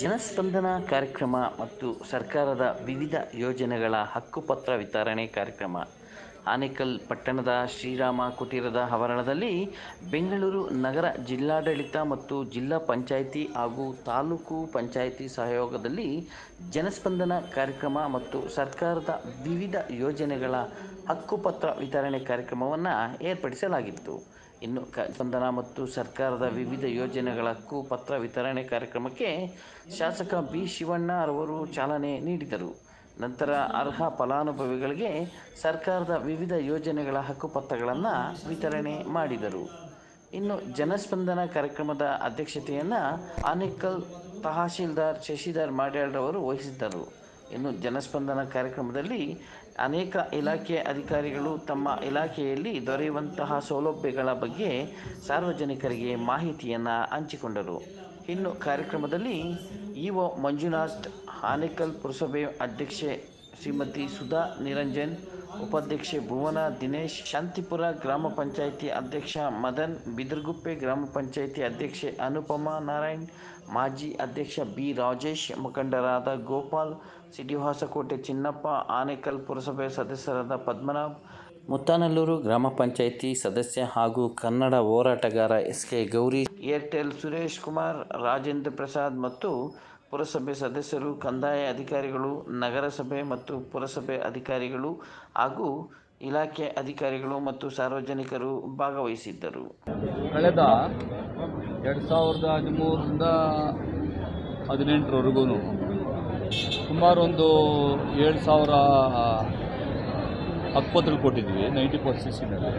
ಜನಸ್ಪಂದನ ಕಾರ್ಯಕ್ರಮ ಮತ್ತು ಸರ್ಕಾರದ ವಿವಿಧ ಯೋಜನೆಗಳ ಹಕ್ಕುಪತ್ರ ವಿತರಣೆ ಕಾರ್ಯಕ್ರಮ. ಆನೇಕಲ್ ಪಟ್ಟಣದ ಶ್ರೀರಾಮ ಕುಟೀರದ ಆವರಣದಲ್ಲಿ ಬೆಂಗಳೂರು ನಗರ ಜಿಲ್ಲಾಡಳಿತ ಮತ್ತು ಜಿಲ್ಲಾ ಪಂಚಾಯಿತಿ ಹಾಗೂ ತಾಲೂಕು ಪಂಚಾಯಿತಿ ಸಹಯೋಗದಲ್ಲಿ ಜನಸ್ಪಂದನ ಕಾರ್ಯಕ್ರಮ ಮತ್ತು ಸರ್ಕಾರದ ವಿವಿಧ ಯೋಜನೆಗಳ ಹಕ್ಕುಪತ್ರ ವಿತರಣೆ ಕಾರ್ಯಕ್ರಮವನ್ನು ಏರ್ಪಡಿಸಲಾಗಿತ್ತು. ಇನ್ನು ಕ ಸ್ಪಂದನ ಮತ್ತು ಸರ್ಕಾರದ ವಿವಿಧ ಯೋಜನೆಗಳ ಹಕ್ಕುಪತ್ರ ವಿತರಣೆ ಕಾರ್ಯಕ್ರಮಕ್ಕೆ ಶಾಸಕ ಬಿ ಶಿವಣ್ಣ ಅವರು ಚಾಲನೆ ನೀಡಿದರು. ನಂತರ ಅರ್ಹ ಫಲಾನುಭವಿಗಳಿಗೆ ಸರ್ಕಾರದ ವಿವಿಧ ಯೋಜನೆಗಳ ಹಕ್ಕುಪತ್ರಗಳನ್ನು ವಿತರಣೆ ಮಾಡಿದರು. ಇನ್ನು ಜನಸ್ಪಂದನ ಕಾರ್ಯಕ್ರಮದ ಅಧ್ಯಕ್ಷತೆಯನ್ನು ಆನೇಕಲ್ ತಹಶೀಲ್ದಾರ್ ಶಶಿಧರ್ ಮಾಡ್ಯಾಳ್ರವರು ವಹಿಸಿದ್ದರು. ಇನ್ನು ಜನಸ್ಪಂದನ ಕಾರ್ಯಕ್ರಮದಲ್ಲಿ ಅನೇಕ ಇಲಾಖೆ ಅಧಿಕಾರಿಗಳು ತಮ್ಮ ಇಲಾಖೆಯಲ್ಲಿ ದೊರೆಯುವಂತಹ ಸೌಲಭ್ಯಗಳ ಬಗ್ಗೆ ಸಾರ್ವಜನಿಕರಿಗೆ ಮಾಹಿತಿಯನ್ನು ಹಂಚಿಕೊಂಡರು. ಇನ್ನು ಕಾರ್ಯಕ್ರಮದಲ್ಲಿ ಇ ಒ ಮಂಜುನಾಥ್ ಆನೇಕಲ್ ಪುರಸಭೆ ಅಧ್ಯಕ್ಷೆ ಶ್ರೀಮತಿ ಸುಧಾ ನಿರಂಜನ್, ಉಪಾಧ್ಯಕ್ಷೆ ಭುವನ ದಿನೇಶ್, ಶಾಂತಿಪುರ ಗ್ರಾಮ ಪಂಚಾಯಿತಿ ಅಧ್ಯಕ್ಷ ಮದನ್, ಬಿದರ್ಗುಪ್ಪೆ ಗ್ರಾಮ ಪಂಚಾಯಿತಿ ಅಧ್ಯಕ್ಷೆ ಅನುಪಮಾ ನಾರಾಯಣ್, ಮಾಜಿ ಅಧ್ಯಕ್ಷ ಬಿ ರಾಜೇಶ್, ಮುಖಂಡರಾದ ಗೋಪಾಲ್ ಸಿಟಿ ಹೊಸಕೋಟೆ ಚಿನ್ನಪ್ಪ, ಆನೇಕಲ್ ಪುರಸಭೆ ಸದಸ್ಯರಾದ ಪದ್ಮನಾಭ್, ಮುತ್ತಾನಲ್ಲೂರು ಗ್ರಾಮ ಪಂಚಾಯಿತಿ ಸದಸ್ಯ ಹಾಗೂ ಕನ್ನಡ ಹೋರಾಟಗಾರ S K Gauri, Airtel Suresh Kumar, Rajendra Prasad ಮತ್ತು ಪುರಸಭೆ ಸದಸ್ಯರು, ಕಂದಾಯ ಅಧಿಕಾರಿಗಳು, ನಗರಸಭೆ ಮತ್ತು ಪುರಸಭೆ ಅಧಿಕಾರಿಗಳು ಹಾಗೂ ಇಲಾಖೆ ಅಧಿಕಾರಿಗಳು ಮತ್ತು ಸಾರ್ವಜನಿಕರು ಭಾಗವಹಿಸಿದ್ದರು. ಕಳೆದ ಎರಡು ಸಾವಿರದ ಹದಿಮೂರರಿಂದ ಹದಿನೆಂಟರವರೆಗೂ ಸುಮಾರು ಒಂದು ಏಳು ಸಾವಿರ ಹಕ್ಕುಪತ್ರಗಳು ಕೊಟ್ಟಿದ್ವಿ, ನೈಂಟಿ ಫೋರ್ ಸಿಕ್ಸ್ಟಿನಲ್ಲಿ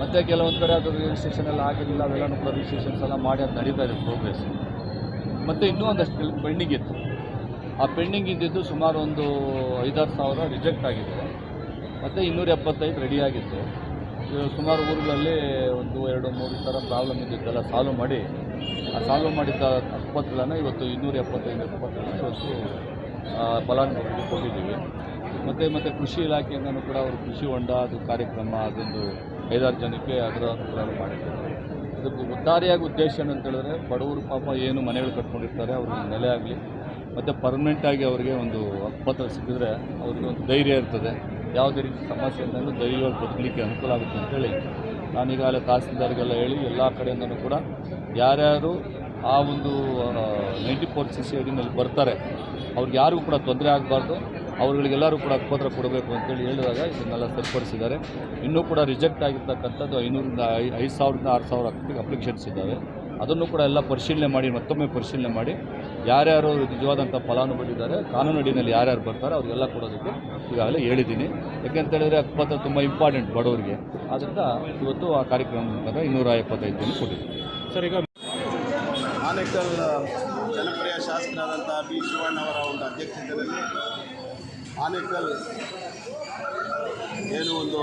ಮತ್ತು ಕೆಲವೊಂದು ಕಡೆ ಅದು ರಿಜಿಸ್ಟ್ರೇಷನ್ ಎಲ್ಲ ಆಗಿರಲಿಲ್ಲ, ಅವೆಲ್ಲ ಕೂಡ ರಿಜಿಸ್ಟ್ರೇಷನ್ಸ್ ಎಲ್ಲ ಮಾಡಿ ಅದು ನಡೀತಾ ಇದೆ ಪ್ರೋಗ್ರೆಸ್ ಮತ್ತು ಇನ್ನೂ ಒಂದಷ್ಟು ಪೆಂಡಿಂಗ್ ಇತ್ತು. ಆ ಪೆಂಡಿಂಗ್ ಇದ್ದಿದ್ದು ಸುಮಾರು ಒಂದು ಐದಾರು ಸಾವಿರ ರಿಜೆಕ್ಟ್ ಆಗಿದೆ ಮತ್ತು ಇನ್ನೂರ ಎಪ್ಪತ್ತೈದು ರೆಡಿ ಆಗಿತ್ತು. ಸುಮಾರು ಊರುಗಳಲ್ಲಿ ಒಂದು ಎರಡು ಮೂರು ಥರ ಪ್ರಾಬ್ಲಮ್ ಇದ್ದಿದ್ದೆಲ್ಲ ಸಾಲ್ವ್ ಮಾಡಿ, ಆ ಸಾಲ್ವ್ ಮಾಡಿದ್ದ ಹಕ್ಕುಪತ್ರಗಳನ್ನು ಇವತ್ತು ಇನ್ನೂರ ಎಪ್ಪತ್ತೈದು ಹಕ್ಕುಪತ್ರಗಳನ್ನು ಇವತ್ತು ಫಲಾನುಭವಿಗೆ ಕೊಟ್ಟಿದ್ದೀವಿ. ಮತ್ತು ಮತ್ತು ಕೃಷಿ ಇಲಾಖೆಯಿಂದನೂ ಕೂಡ ಅವರು ಕೃಷಿ ಹೊಂಡ, ಅದು ಕಾರ್ಯಕ್ರಮ, ಅದೊಂದು ಐದಾರು ಜನಕ್ಕೆ ಅದರ ಅನುಕೂಲ ಮಾಡಿದ್ದಾರೆ. ಇದಕ್ಕೆ ಒಟ್ಟಾರೆಯಾಗಿ ಉದ್ದೇಶ ಏನಂತೇಳಿದ್ರೆ ಬಡವರು ಪಾಪ ಏನು ಮನೆಗಳು ಕಟ್ಕೊಂಡಿರ್ತಾರೆ, ಅವ್ರಿಗೆ ನೆಲೆ ಆಗಲಿ, ಮತ್ತು ಪರ್ಮನೆಂಟಾಗಿ ಅವರಿಗೆ ಒಂದು ಹಕ್ಕುಪತ್ರ ಸಿಕ್ಕಿದ್ರೆ ಅವ್ರಿಗೆ ಒಂದು ಧೈರ್ಯ ಇರ್ತದೆ. ಯಾವುದೇ ರೀತಿ ಸಮಸ್ಯೆ ಅಂತಂದ್ರೆ ಧೈರ್ಯವಾಗಿ ಬದುಕಲಿಕ್ಕೆ ಅನುಕೂಲ ಆಗುತ್ತೆ ಅಂತೇಳಿ ನಾನೀಗಾಗಲೇ ತಹಸೀಲ್ದಾರ್ಗೆಲ್ಲ ಹೇಳಿ, ಎಲ್ಲ ಕಡೆಯಿಂದನೂ ಕೂಡ ಯಾರ್ಯಾರು ಆ ಒಂದು ನೈಂಟಿ ಫೋರ್ ಸಿ ಸಿ ಬರ್ತಾರೆ, ಅವ್ರಿಗೆ ಯಾರಿಗೂ ಕೂಡ ತೊಂದರೆ ಆಗಬಾರ್ದು. ಅವ್ರುಗಳಿಗೆಲ್ಲರೂ ಕೂಡ ಪತ್ರ ಕೊಡಬೇಕು ಅಂತೇಳಿ ಹೇಳಿದಾಗ ಇದನ್ನೆಲ್ಲ ಸರಿಪಡಿಸಿದ್ದಾರೆ. ಇನ್ನೂ ಕೂಡ ರಿಜೆಕ್ಟ್ ಆಗಿರ್ತಕ್ಕಂಥದ್ದು ಐನೂರಿಂದ ಐ ಐದು ಸಾವಿರದಿಂದ ಆರು ಸಾವಿರ ಅಪ್ಲಿಕೇಶನ್ಸ್ ಇದ್ದಾವೆ. ಅದನ್ನು ಕೂಡ ಎಲ್ಲ ಪರಿಶೀಲನೆ ಮಾಡಿ ಮತ್ತೊಮ್ಮೆ ಪರಿಶೀಲನೆ ಮಾಡಿ ಯಾರ್ಯಾರು ನಿಜವಾದಂಥ ಫಲಾನುಭವಿದ್ದಾರೆ ಕಾನೂನು ಅಡಿನಲ್ಲಿ ಯಾರ್ಯಾರು ಬರ್ತಾರೆ ಅವರಿಗೆಲ್ಲ ಕೊಡೋದಕ್ಕೆ ಈಗಾಗಲೇ ಹೇಳಿದ್ದೀನಿ. ಯಾಕೆಂತ ಹೇಳಿದ್ರೆ ಹಕ್ಕುಪತ್ರ ತುಂಬ ಇಂಪಾರ್ಟೆಂಟ್ ಬಡವರಿಗೆ. ಆದ್ದರಿಂದ ಇವತ್ತು ಆ ಕಾರ್ಯಕ್ರಮ ಮುಖಾಂತರ ಇನ್ನೂರ ಎಪ್ಪತ್ತೈದು ಜನ ಕೊಟ್ಟಿದ್ದೀನಿ ಸರ್ ಈಗ ಆನೇಕಲ್ ಜನಪ್ರಿಯ ಶಾಸಕರಾದಂಥ ಬಿ ಶಿವಣ್ಣವರ ಒಂದು ಅಧ್ಯಕ್ಷತೆಯಲ್ಲಿ ಆನೇಕಲ್ ಏನು ಒಂದು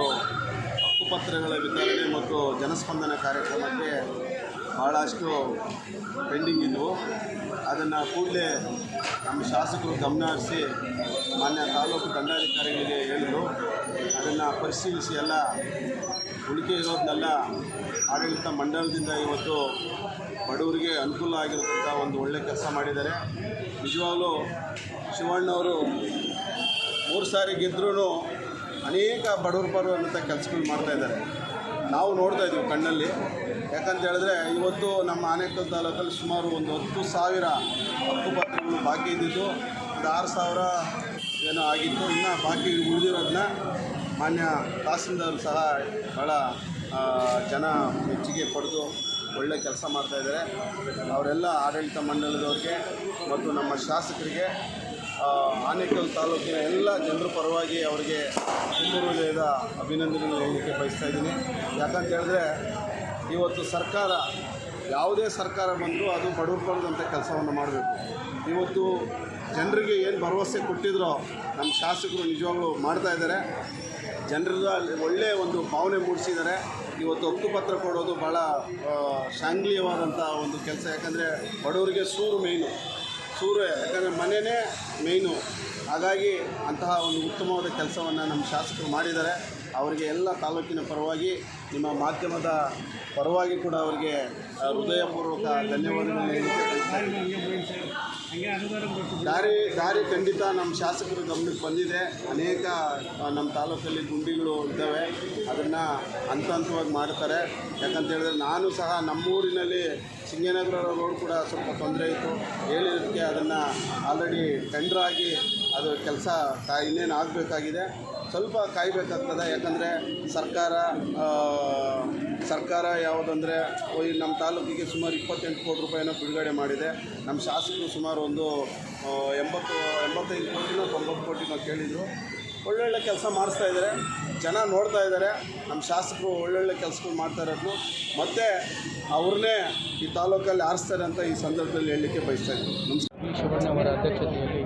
ಹಕ್ಕುಪತ್ರಗಳ ವಿತರಣೆ ಮತ್ತು ಜನಸ್ಪಂದನ ಕಾರ್ಯಕ್ರಮಕ್ಕೆ ಭಾಳಷ್ಟು ಪೆಂಡಿಂಗ್ ಇದ್ದವು ಅದನ್ನು ಕೂಡಲೇ ನಮ್ಮ ಶಾಸಕರು ಗಮನ ಹರಿಸಿ ಮಾನ್ಯ ತಾಲೂಕು ದಂಡಾಧಿಕಾರಿಗಳಿಗೆ ಹೇಳಿದರು. ಅದನ್ನು ಪರಿಶೀಲಿಸಿ ಎಲ್ಲ ಉಳಿಕೆ ಇರೋದನ್ನೆಲ್ಲ ಆಡಳಿತ ಮಂಡಲದಿಂದ ಇವತ್ತು ಬಡವರಿಗೆ ಅನುಕೂಲ ಆಗಿರತಕ್ಕಂಥ ಒಂದು ಒಳ್ಳೆಯ ಕೆಲಸ ಮಾಡಿದ್ದಾರೆ. ನಿಜವಾಗಲೂ ಶಿವಣ್ಣವರು ಮೂರು ಸಾರಿ ಗೆದ್ರೂ ಅನೇಕ ಬಡವ್ರ ಅಂತ ಕೆಲಸಗಳು ಮಾಡ್ತಾಯಿದ್ದಾರೆ ನಾವು ನೋಡ್ತಾ ಇದ್ದೀವಿ ಕಣ್ಣಲ್ಲಿ. ಯಾಕಂತ ಹೇಳಿದ್ರೆ ಇವತ್ತು ನಮ್ಮ ಆನೇಕಲ್ ತಾಲೂಕಲ್ಲಿ ಸುಮಾರು ಒಂದು ಹತ್ತು ಸಾವಿರ ಹಕ್ಕುಪತ್ರಗಳು ಬಾಕಿ ಇದ್ದಿದ್ದು. ಒಂದು ಆರು ಸಾವಿರ ಏನೋ ಆಗಿತ್ತು. ಇನ್ನು ಬಾಕಿ ಉಳಿದಿರೋದನ್ನ ಮಾನ್ಯ ತಹಸೀಲ್ದಾರ್ ಸಹ ಭಾಳ ಜನ ಮೆಚ್ಚುಗೆ ಪಡೆದು ಒಳ್ಳೆ ಕೆಲಸ ಮಾಡ್ತಾಯಿದ್ದಾರೆ ಅವರೆಲ್ಲ ಆಡಳಿತ ಮಂಡಲದವ್ರಿಗೆ ಮತ್ತು ನಮ್ಮ ಶಾಸಕರಿಗೆ ಆನೇಕಲ್ ತಾಲೂಕಿನ ಎಲ್ಲ ಜನರ ಪರವಾಗಿ ಅವರಿಗೆ ತುಂಬ ಹೃದಯದ ಹೇಳಲಿಕ್ಕೆ ಬಯಸ್ತಾ ಇದ್ದೀನಿ. ಯಾಕಂತ ಇವತ್ತು ಸರ್ಕಾರ, ಯಾವುದೇ ಸರ್ಕಾರ ಬಂದರೂ ಅದು ಬಡವ್ರ ಪರದಂಥ ಕೆಲಸವನ್ನು ಮಾಡಬೇಕು. ಇವತ್ತು ಜನರಿಗೆ ಏನು ಭರವಸೆ ಕೊಟ್ಟಿದ್ರೋ ನಮ್ಮ ಶಾಸಕರು ನಿಜವಾಗ್ಲೂ ಮಾಡ್ತಾ ಇದ್ದಾರೆ. ಜನರಲ್ಲಿ ಒಳ್ಳೆಯ ಒಂದು ಭಾವನೆ ಮೂಡಿಸಿದ್ದಾರೆ. ಇವತ್ತು ಹಕ್ಕುಪತ್ರ ಕೊಡೋದು ಭಾಳ ಶಾಂಗ್ಲೀಯವಾದಂಥ ಒಂದು ಕೆಲಸ. ಯಾಕಂದರೆ ಬಡವರಿಗೆ ಸೂರು ಮೇಯ್ನು ಸೂರ್ಯ ಯಾಕಂದರೆ ಮನೆಯೇ ಮೇಯ್ನು ಹಾಗಾಗಿ ಅಂತಹ ಒಂದು ಉತ್ತಮವಾದ ಕೆಲಸವನ್ನು ನಮ್ಮ ಶಾಸಕರು ಮಾಡಿದ್ದಾರೆ. ಅವರಿಗೆ ಎಲ್ಲ ತಾಲೂಕಿನ ಪರವಾಗಿ, ನಿಮ್ಮ ಮಾಧ್ಯಮದ ಪರವಾಗಿ ಕೂಡ ಅವರಿಗೆ ಹೃದಯಪೂರ್ವಕ ಇದ್ದೀನಿ. ದಾರಿ ದಾರಿ ಖಂಡಿತ ನಮ್ಮ ಶಾಸಕರ ಗಮನಕ್ಕೆ ಬಂದಿದೆ. ಅನೇಕ ನಮ್ಮ ತಾಲೂಕಲ್ಲಿ ಗುಂಡಿಗಳು ಇದ್ದಾವೆ. ಅದನ್ನು ಹಂತ ಹಂತವಾಗಿ ಮಾಡ್ತಾರೆ. ಯಾಕಂತ ಹೇಳಿದ್ರೆ ನಾನು ಸಹ ನಮ್ಮೂರಿನಲ್ಲಿ ಸಿಂಗನಗರ ರೋಡ್ ಕೂಡ ಸ್ವಲ್ಪ ತೊಂದರೆ ಇತ್ತು. ಹೇಳಿದ್ದಕ್ಕೆ ಅದನ್ನು ಆಲ್ರೆಡಿ ಟೆಂಡರ್ ಆಗಿ ಅದು ಕೆಲಸ ಇನ್ನೇನು ಆಗಬೇಕಾಗಿದೆ. ಸ್ವಲ್ಪ ಕಾಯಬೇಕಾಗ್ತದೆ. ಯಾಕಂದರೆ ಸರ್ಕಾರ ಸರ್ಕಾರ ಯಾವುದಂದರೆ ನಮ್ಮ ತಾಲೂಕಿಗೆ ಸುಮಾರು ಇಪ್ಪತ್ತೆಂಟು ಕೋಟಿ ರೂಪಾಯಿನ ಬಿಡುಗಡೆ ಮಾಡಿದೆ. ನಮ್ಮ ಶಾಸಕರು ಸುಮಾರು ಒಂದು ಎಂಬತ್ತು, ಎಂಬತ್ತೈದು ಕೋಟಿನೋ ತೊಂಬತ್ತು ಕೋಟಿನೋ ಕೇಳಿದರು. ಒಳ್ಳೊಳ್ಳೆ ಕೆಲಸ ಮಾಡಿಸ್ತಾ ಇದ್ದಾರೆ. ಜನ ನೋಡ್ತಾ ಇದ್ದಾರೆ. ನಮ್ಮ ಶಾಸಕರು ಒಳ್ಳೊಳ್ಳೆ ಕೆಲಸಗಳು ಮಾಡ್ತಾ ಇರೋದು ಮತ್ತು ಅವ್ರನ್ನೇ ಈ ತಾಲೂಕಲ್ಲಿ ಆರಿಸ್ತಾರೆ ಅಂತ ಈ ಸಂದರ್ಭದಲ್ಲಿ ಹೇಳಲಿಕ್ಕೆ ಬಯಸ್ತಾ ಇದ್ದೀನಿ. ನಮಸ್ಕಾರ. ಶಿವಣ್ಣ ಅವರ ಅಧ್ಯಕ್ಷತೆಯಲ್ಲಿ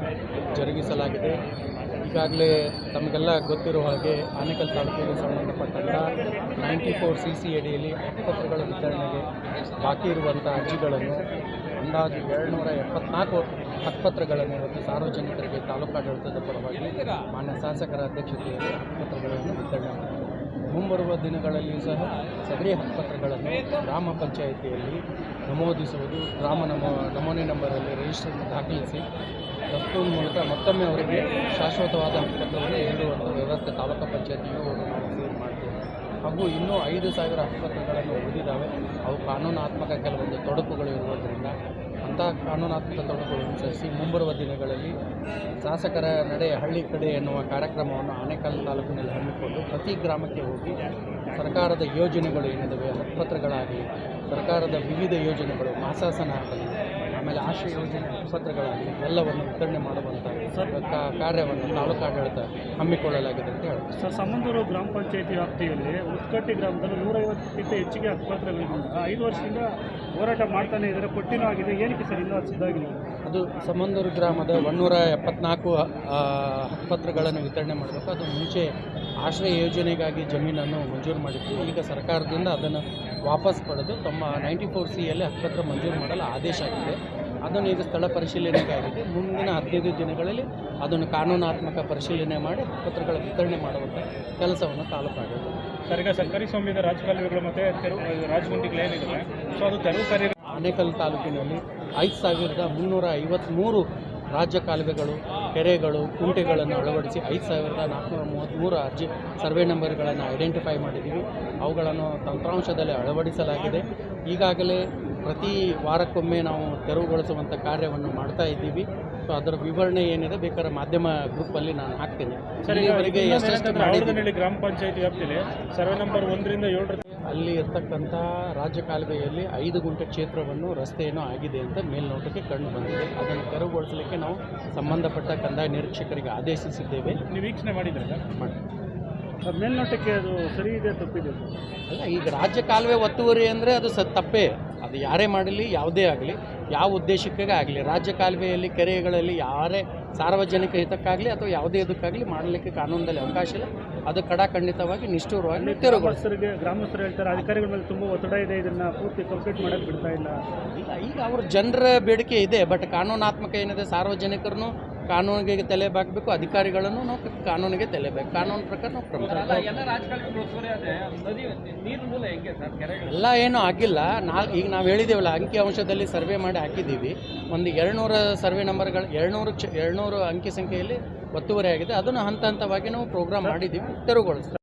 ಜರುಗಿಸಲಾಗಿದೆ. ಈಗಾಗಲೇ ತಮಗೆಲ್ಲ ಗೊತ್ತಿರುವ ಹಾಗೆ ಆನೇಕಲ್ ತಾಲೂಕಿಗೆ ಸಂಬಂಧಪಟ್ಟಂತಹ ನೈಂಟಿ ಫೋರ್ ಸಿ ಸಿ ಅಡಿಯಲ್ಲಿ ಹಕ್ಕುಪತ್ರಗಳ ವಿತರಣೆಗೆ ಬಾಕಿ ಇರುವಂಥ ಅರ್ಜಿಗಳನ್ನು ಅಂದಾಜು ಎರಡುನೂರ ಎಪ್ಪತ್ನಾಲ್ಕು ಹಕ್ಕುಪತ್ರಗಳನ್ನು ಇವತ್ತು ಸಾರ್ವಜನಿಕರಿಗೆ ತಾಲೂಕಾಡಳಿತದ ಪರವಾಗಿ ಮಾನ್ಯ ಶಾಸಕರ ಅಧ್ಯಕ್ಷತೆಯಲ್ಲಿ ಹಕ್ಕುಪತ್ರಗಳನ್ನು ವಿತರಣೆ ಮುಂಬರುವ ದಿನಗಳಲ್ಲಿ ಸಹ ಸದರಿ ಹಕ್ಕುಪತ್ರಗಳನ್ನು ಗ್ರಾಮ ಪಂಚಾಯಿತಿಯಲ್ಲಿ ನಮೂದಿಸುವುದು, ಗ್ರಾಮ ನಮೋ ನಮೂನೆ ನಂಬರಲ್ಲಿ ರಿಜಿಸ್ಟರ್ ದಾಖಲಿಸಿ ದಸ್ತೂರು ಮೂಲಕ ಮತ್ತೊಮ್ಮೆ ಅವರಿಗೆ ಶಾಶ್ವತವಾದ ಹಕ್ಕುಪತ್ರವನ್ನು ಹೇಳುವಂಥ ವ್ಯವಸ್ಥೆ ತಾಲೂಕು ಪಂಚಾಯತಿಯು ಸೇರಿ ಮಾಡ್ತೇವೆ. ಹಾಗೂ ಇನ್ನೂ ಐದು ಸಾವಿರ ಹಕ್ಕುಪತ್ರಗಳನ್ನು ಉಳಿದಿದ್ದಾವೆ ಅವು ಕಾನೂನಾತ್ಮಕ ಕೆಲವೊಂದು ತೊಡಕುಗಳು ಇರುವುದರಿಂದ ಅಂಥ ಕಾನೂನಾತ್ಮಕ ತೊಡಕುಗಳು ಅನುಸರಿಸಿ ಮುಂಬರುವ ದಿನಗಳಲ್ಲಿ ಶಾಸಕರ ನಡೆ ಹಳ್ಳಿ ಕಡೆ ಎನ್ನುವ ಕಾರ್ಯಕ್ರಮವನ್ನು ಆನೇಕಲ್ ತಾಲೂಕಿನಲ್ಲಿ ಹಮ್ಮಿಕೊಂಡು ಪ್ರತಿ ಗ್ರಾಮಕ್ಕೆ ಹೋಗಿ ಸರ್ಕಾರದ ಯೋಜನೆಗಳು ಏನಿದ್ದಾವೆ ಹಕ್ಕುಪತ್ರಗಳಾಗಲಿ ಸರ್ಕಾರದ ವಿವಿಧ ಯೋಜನೆಗಳು, ಮಾಸಾಸನ ಆಗಲಿ ಆಮೇಲೆ ಆಶ್ರಯ ಯೋಜನೆ ಪತ್ರಗಳಾಗಲಿ ಎಲ್ಲವನ್ನು ವಿತರಣೆ ಮಾಡುವಂಥ ಕಾರ್ಯವನ್ನು ಕಾರ್ಯವನ್ನು ತಾಲೂಕಾಡಳಿತ ಹಮ್ಮಿಕೊಳ್ಳಲಾಗಿದೆ ಅಂತ ಹೇಳ್ತಾರೆ. ಸರ್ ಸಮಂದೂರು ಗ್ರಾಮ ಪಂಚಾಯತಿ ವ್ಯಾಪ್ತಿಯಲ್ಲಿ ಉತ್ಕಟ್ಟಿ ಗ್ರಾಮದಲ್ಲಿ ನೂರೈವತ್ತಕ್ಕಿಂತ ಹೆಚ್ಚಿಗೆ ಹಕ್ಕುಪತ್ರಗಳಿಂದ ಐದು ವರ್ಷದಿಂದ ಹೋರಾಟ ಮಾಡ್ತಾನೆ ಇದ್ದಾರೆ ಕೊಟ್ಟಿನೂ ಆಗಿದೆ. ಏನಕ್ಕೆ ಸರ್ ಇನ್ನೂ ಸಿದ್ಧಾಗಿಲ್ಲ ಅದು ಸಮಂದೂರು ಗ್ರಾಮದ ಒನ್ನೂರ ಎಪ್ಪತ್ನಾಲ್ಕು ಹಕ್ಕುಪತ್ರಗಳನ್ನು ವಿತರಣೆ ಮಾಡಬೇಕು. ಅದು ಮುಂಚೆ ಆಶ್ರಯ ಯೋಜನೆಗಾಗಿ ಜಮೀನನ್ನು ಮಂಜೂರು ಮಾಡಿತ್ತು ಈಗ ಸರ್ಕಾರದಿಂದ ಅದನ್ನು ವಾಪಸ್ ಪಡೆದು ತಮ್ಮ ನೈಂಟಿ ಫೋರ್ ಸಿಯಲ್ಲಿ ಹಕ್ಕತ್ರ ಮಂಜೂರು ಮಾಡಲು ಆದೇಶ ಆಗಿದೆ. ಅದನ್ನು ಈಗ ಸ್ಥಳ ಪರಿಶೀಲನೆಗಾಗಿದೆ ಮುಂದಿನ ಹದಿನೈದು ದಿನಗಳಲ್ಲಿ ಅದನ್ನು ಕಾನೂನಾತ್ಮಕ ಪರಿಶೀಲನೆ ಮಾಡಿ ಪತ್ರಗಳ ವಿತರಣೆ ಮಾಡುವಂಥ ಕೆಲಸವನ್ನು ಸರ್ ಈಗ ಸರ್ಕಾರಿ ಸ್ವಾಮ್ಯದ ರಾಜಕಾಲುವೆಗಳು ಮತ್ತು ತೆರವು ರಾಜಗುಂಡಿಗಳು ಸೊ ಅದು ತೆರವು ಕಾರ್ಯ ಆನೇಕಲ್ ತಾಲೂಕಿನಲ್ಲಿ ಐದು ಸಾವಿರದ ಮುನ್ನೂರ ಐವತ್ತ್ಮೂರು ರಾಜ್ಯ ಕಾಲುವೆಗಳು ಕೆರೆಗಳು ಕುಂಟೆಗಳನ್ನು ಅಳವಡಿಸಿ ಐದು ಸಾವಿರದ ನಾಲ್ಕುನೂರ ಮೂವತ್ತ್ಮೂರು ಅರ್ಜಿ ಸರ್ವೆ ನಂಬರ್ಗಳನ್ನು ಐಡೆಂಟಿಫೈ ಮಾಡಿದ್ದೀವಿ. ಅವುಗಳನ್ನು ತಂತ್ರಾಂಶದಲ್ಲಿ ಅಳವಡಿಸಲಾಗಿದೆ. ಈಗಾಗಲೇ ಪ್ರತಿ ವಾರಕ್ಕೊಮ್ಮೆ ನಾವು ತೆರವುಗೊಳಿಸುವಂಥ ಕಾರ್ಯವನ್ನು ಮಾಡ್ತಾ ಇದ್ದೀವಿ. ಸೊ ಅದರ ವಿವರಣೆ ಏನಿದೆ ಬೇಕಾದ್ರೆ ಮಾಧ್ಯಮ ಗ್ರೂಪಲ್ಲಿ ನಾನು ಹಾಕ್ತೀನಿ. ಸರ್ ಇವರಿಗೆ ಎಷ್ಟೆಷ್ಟು ಗ್ರಾಮ ಪಂಚಾಯತಿ ವ್ಯಾಪ್ತಿಯಲ್ಲಿ ಸರ್ವೆ ನಂಬರ್ ಒಂದರಿಂದ ಏಳರ ಅಲ್ಲಿ ಇರ್ತಕ್ಕಂಥ ರಾಜ್ಯ ಕಾಲುವೆಯಲ್ಲಿ ಐದು ಗುಂಟೆ ಕ್ಷೇತ್ರವನ್ನು ರಸ್ತೆಯನ್ನು ಆಗಿದೆ ಅಂತ ಮೇಲ್ನೋಟಕ್ಕೆ ಕಂಡು ಬಂದಿದೆ. ಅದನ್ನು ತೆರವುಗೊಳಿಸಲಿಕ್ಕೆ ನಾವು ಸಂಬಂಧಪಟ್ಟ ಕಂದಾಯ ನಿರೀಕ್ಷಕರಿಗೆ ಆದೇಶಿಸಿದ್ದೇವೆ. ನೀವು ವೀಕ್ಷಣೆ ಮಾಡಿದ್ರೆ? ಮಾಡಿ. ಮೇಲ್ನೋಟಕ್ಕೆ ಅದು ಸರಿ ಇದೆ ತಪ್ಪಿದೆ ಅಲ್ಲ ಈಗ ರಾಜ್ಯ ಕಾಲುವೆ ಒತ್ತುವರಿ ಅಂದರೆ ಅದು ಸ ತಪ್ಪೇ. ಅದು ಯಾರೇ ಮಾಡಲಿ ಯಾವುದೇ ಆಗಲಿ ಯಾವ ಉದ್ದೇಶಕ್ಕೆ ಆಗಲಿ ರಾಜ್ಯ ಕಾಲುವೆಯಲ್ಲಿ ಕೆರೆಗಳಲ್ಲಿ ಯಾರೇ ಸಾರ್ವಜನಿಕ ಹಿತಕ್ಕಾಗಲಿ ಅಥವಾ ಯಾವುದೇ ಇದಕ್ಕಾಗಲಿ ಮಾಡಲಿಕ್ಕೆ ಕಾನೂನಲ್ಲಿ ಅವಕಾಶ ಇಲ್ಲ. ಅದು ಕಡಾಖಂಡಿತವಾಗಿ ನಿಷ್ಠೂರವಾಗಿ ಗ್ರಾಮಸ್ಥರಿಗೆ ಗ್ರಾಮಸ್ಥರು ಹೇಳ್ತಾರೆ ಅಧಿಕಾರಿಗಳ ಮೇಲೆ ತುಂಬ ಒತ್ತಡ ಇದೆ ಇದನ್ನ ಪೂರ್ತಿ ಕಂಪ್ಲೀಟ್ ಮಾಡಕ್ಕೆ ಬಿಡ್ತಾ ಇಲ್ಲ. ಇಲ್ಲ ಈಗ ಅವ್ರ ಜನರ ಬೇಡಿಕೆ ಇದೆ ಬಟ್ ಕಾನೂನಾತ್ಮಕ ಏನಿದೆ ಸಾರ್ವಜನಿಕರನ್ನು ಕಾನೂನಿಗೆ ತಲೆ ಬಾಕಬೇಕು ಅಧಿಕಾರಿಗಳನ್ನು ನಾವು ಕಾನೂನಿಗೆ ತಲೆಬೇಕು ಕಾನೂನು ಪ್ರಕಾರ ನಾವು ಕ್ರಮ ಎಲ್ಲ ಏನು ಆಗಿಲ್ಲ. ನಾ ಈಗ ನಾವು ಹೇಳಿದ್ದೇವಲ್ಲ ಅಂಕಿ ಅಂಶದಲ್ಲಿ ಸರ್ವೆ ಮಾಡಿ ಹಾಕಿದ್ದೀವಿ. ಒಂದು ಎರಡುನೂರ ಸರ್ವೆ ನಂಬರ್ಗಳು ಎರಡುನೂರು ಚ ಎರಡುನೂರು ಅಂಕಿ ಸಂಖ್ಯೆಯಲ್ಲಿ ಒತ್ತುವರಿ ಆಗಿದೆ. ಅದನ್ನು ಹಂತ ಹಂತವಾಗಿ ನಾವು ಪ್ರೋಗ್ರಾಮ್ ಮಾಡಿದ್ದೀವಿ. ತೆರವುಗೊಳಿಸ್ತೀವಿ.